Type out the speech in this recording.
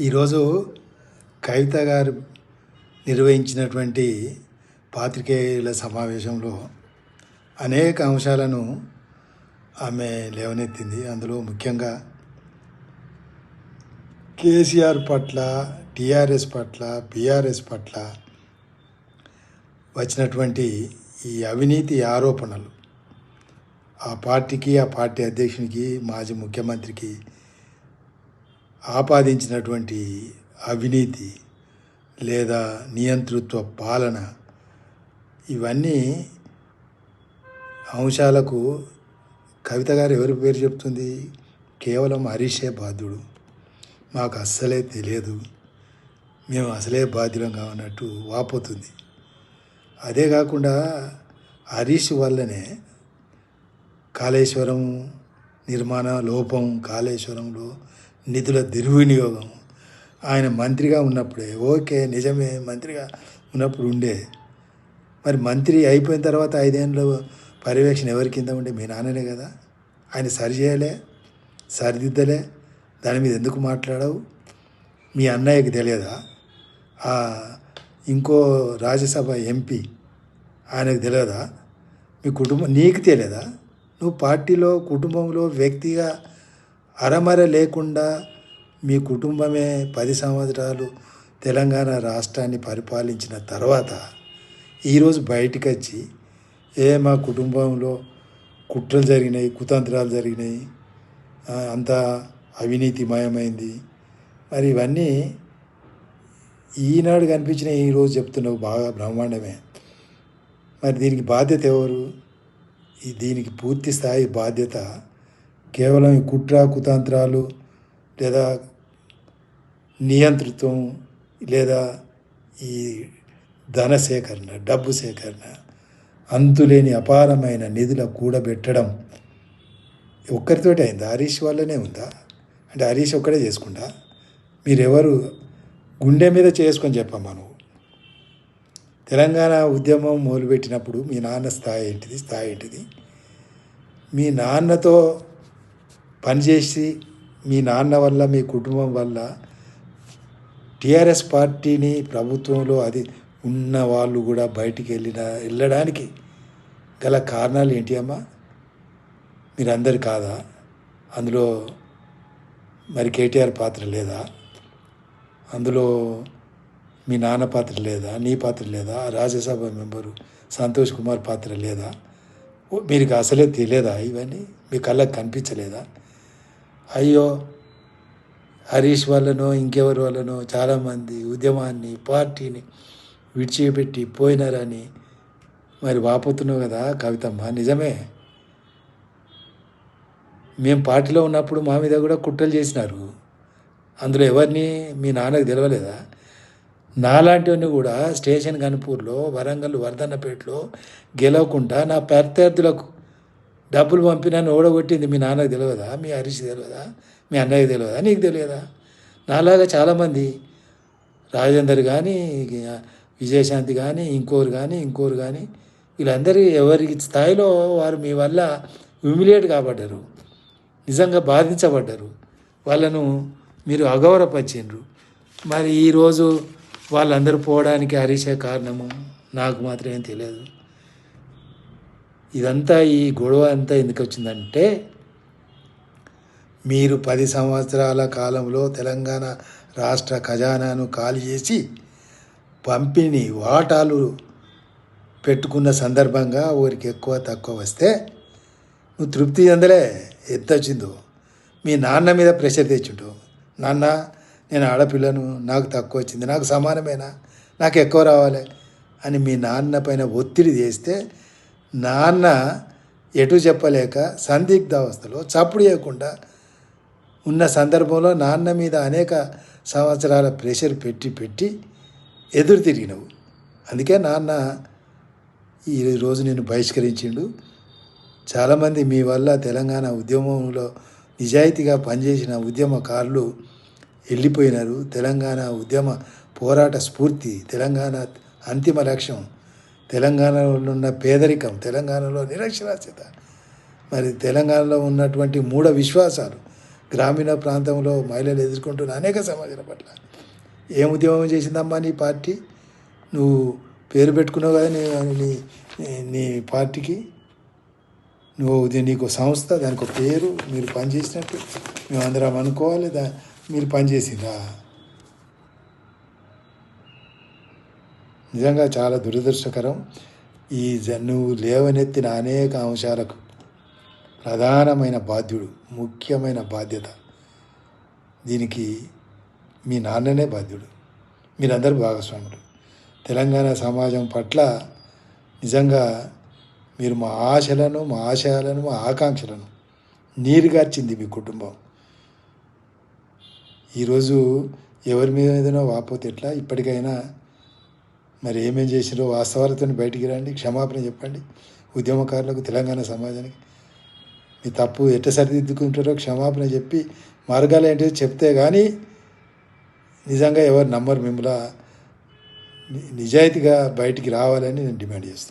ఈరోజు కవిత గారు నిర్వహించినటువంటి పాత్రికేయుల సమావేశంలో అనేక అంశాలను ఆమె లేవనెత్తింది. అందులో ముఖ్యంగా కేసీఆర్ పట్ల టీఆర్ఎస్ పట్ల బీఆర్ఎస్ పట్ల వచ్చినటువంటి ఈ అవినీతి ఆరోపణలు ఆ పార్టీకి ఆ పార్టీ అధ్యక్షునికి మాజీ ముఖ్యమంత్రికి ఆపాదించినటువంటి అవినీతి లేదా నియంతృత్వ పాలన ఇవన్నీ అంశాలకు కవిత గారు ఎవరి పేరు చెప్తుంది? కేవలం హరీషే బాధ్యుడు. మాకు అస్సలే తెలియదు. మేము అసలే బాధ్యులం కావన్నట్టు వాపోతుంది. అదే కాకుండా హరీష్ వల్లనే కాళేశ్వరం నిర్మాణ లోపం కాళేశ్వరంలో నిధుల దుర్వినియోగం. ఆయన మంత్రిగా ఉన్నప్పుడే ఓకే నిజమే మంత్రిగా ఉన్నప్పుడు ఉండే. మరి మంత్రి అయిపోయిన తర్వాత ఐదేళ్ళు పర్యవేక్షణ ఎవరి కింద ఉండే? మీ నాన్ననే కదా. ఆయన సరిచేయలే సరిదిద్దలే. దాని మీద ఎందుకు మాట్లాడవు? మీ అన్నయ్యకి తెలియదా? ఇంకో రాజ్యసభ ఎంపీ ఆయనకు తెలియదా? మీ కుటుంబం నీకు తెలియదా? నువ్వు పార్టీలో కుటుంబంలో వ్యక్తిగా అరమర లేకుండా మీ కుటుంబమే పది సంవత్సరాలు తెలంగాణ రాష్ట్రాన్ని పరిపాలించిన తర్వాత ఈరోజు బయటికి వచ్చి ఏ మా కుటుంబంలో కుట్రలు జరిగినాయి కుతంత్రాలు జరిగినాయి అంతా అవినీతిమయమైంది. మరి ఇవన్నీ ఈనాడు కనిపించిన ఈరోజు చెప్తున్నావు బాగా బ్రహ్మాండమే. మరి దీనికి బాధ్యత ఎవరు? దీనికి పూర్తి స్థాయి బాధ్యత కేవలం కుట్ర కుతంత్రాలు లేదా నియంతృత్వం లేదా ఈ ధన సేకరణ డబ్బు సేకరణ అంతులేని అపారమైన నిధుల కూడబెట్టడం ఒక్కరితోటి అయిందా? హరీష్ వల్లనే ఉందా? అంటే హరీష్ ఒక్కడే చేసుకుంటా? మీరెవరు? గుండె మీద చేసుకొని చెప్పమ్మా నువ్వు. తెలంగాణ ఉద్యమం మొదలుపెట్టినప్పుడు మీ నాన్న స్థాయి ఏంటిది? స్థాయి ఏంటిది? మీ నాన్నతో పనిచేసి మీ నాన్న వల్ల మీ కుటుంబం వల్ల టీఆర్ఎస్ పార్టీని ప్రభుత్వంలో అది ఉన్న వాళ్ళు కూడా బయటికి వెళ్ళిన వెళ్ళడానికి గల కారణాలు ఏంటి అమ్మా? మీరందరు కాదా? అందులో మరి కేటీఆర్ పాత్ర లేదా? అందులో మీ నాన్న పాత్ర లేదా? నీ పాత్ర లేదా? రాజ్యసభ మెంబరు సంతోష్ కుమార్ పాత్ర లేదా? మీకు అసలే తెలియదా ఇవన్నీ? మీ కళ్ళకి కనిపించలేదా? అయ్యో హరీష్ వల్లనో ఇంకెవరి వల్లనో చాలామంది ఉద్యమాన్ని పార్టీని విడిచిపెట్టి పోయినారని మరి వాపోతున్నావు కదా కవితమ్మ నిజమే? మేము పార్టీలో ఉన్నప్పుడు మా మీద కూడా కుట్రలు చేసినారు. అందులో ఎవరిని మీ నాన్నకు తెలవలేదా? నాలాంటివన్నీ కూడా స్టేషన్ కనుపూర్లో వరంగల్ వర్ధన్నపేటలో గెలవకుండా నా ప్రత్యర్థులకు డబ్బులు పంపినాను ఓడగొట్టింది మీ నాన్నకు తెలియదా? మీ హరీష్ తెలియదా? మీ అన్నయ్యకి తెలియదా? నీకు తెలియదా? నాలాగా చాలామంది రాజేందర్ కానీ విజయశాంతి కానీ ఇంకోరు కానీ ఇంకోరు కానీ వీళ్ళందరి ఎవరి స్థాయిలో వారు మీ వల్ల హ్యూమిలియేట్ కాబడ్డారు. నిజంగా బాధించబడ్డారు. వాళ్ళను మీరు అగౌరవపరిచిండ్రు. మరి ఈరోజు వాళ్ళందరూ పోవడానికి హరీషే కారణము? నాకు మాత్రం ఏం తెలియదు. ఇదంతా ఈ గొడవ అంతా ఎందుకు వచ్చిందంటే మీరు పది సంవత్సరాల కాలంలో తెలంగాణ రాష్ట్ర ఖజానాను ఖాళీ చేసి పంపిణీ వాటాలు పెట్టుకున్న సందర్భంగా ఊరికి ఎక్కువ తక్కువ వస్తే నువ్వు తృప్తి చెందలే. ఎంత వచ్చిందో. మీ నాన్న మీద ప్రెషర్ తెచ్చుడు. నాన్న నేను ఆడపిల్లను నాకు తక్కువ వచ్చింది నాకు సమానమేనా? నాకు ఎక్కువ రావాలి అని మీ నాన్న పైన ఒత్తిడి చేస్తే నాన్న ఎటు చెప్పలేక సందిగ్ధావస్థలో చప్పుడు చేయకుండా ఉన్న సందర్భంలో నాన్న మీద అనేక సంవత్సరాల ప్రెషర్ పెట్టి పెట్టి ఎదురు తిరిగినవు. అందుకే నాన్న ఈ రోజు నేను బహిష్కరించిండు. చాలామంది మీ వల్ల తెలంగాణ ఉద్యమంలో నిజాయితీగా పనిచేసిన ఉద్యమకారులు వెళ్ళిపోయినారు. తెలంగాణ ఉద్యమ పోరాట స్ఫూర్తి తెలంగాణ అంతిమ లక్ష్యం తెలంగాణలో ఉన్న పేదరికం తెలంగాణలో నిరక్షరాస్యత మరి తెలంగాణలో ఉన్నటువంటి మూఢ విశ్వాసాలు గ్రామీణ ప్రాంతంలో మహిళలు ఎదుర్కొంటున్న అనేక సమాజాల పట్ల. ఏం ఉద్యమం చేసిందమ్మా నీ పార్టీ? నువ్వు పేరు పెట్టుకున్నావు కదా నీ నీ నీ పార్టీకి. నువ్వు ఇది నీకు సంస్థ దానికి ఒక పేరు మీరు పనిచేసినట్టు. మేము అందరం అనుకోవాలి దా మీరు పనిచేసిందా? నిజంగా చాలా దురదృష్టకరం. ఈ జన్ను నువ్వు లేవనెత్తిన అనేక అంశాలకు ప్రధానమైన బాధ్యుడు ముఖ్యమైన బాధ్యత. దీనికి మీ నాన్ననే బాధ్యుడు. మీరందరూ భాగస్వాములు. తెలంగాణ సమాజం పట్ల నిజంగా మీరు మా ఆశలను మా ఆశయాలను మా ఆకాంక్షలను నీరుగార్చింది మీ కుటుంబం. ఈరోజు ఎవరి మీదనో వాపోతే ఎట్లా? ఇప్పటికైనా మరి ఏమేం చేసిరో వాస్తవాలతో బయటికి రండి క్షమాపణ చెప్పండి. ఉద్యమకారులకు తెలంగాణ సమాజానికి. మీ తప్పు ఎట్ట సరిదిద్దుకుంటారో క్షమాపణ చెప్పి మార్గాలు ఏంటో చెప్తే కానీ నిజంగా ఎవరు నమ్మరు మిమ్మల్ని. నిజాయితీగా బయటికి రావాలని నేను డిమాండ్ చేస్తున్నాను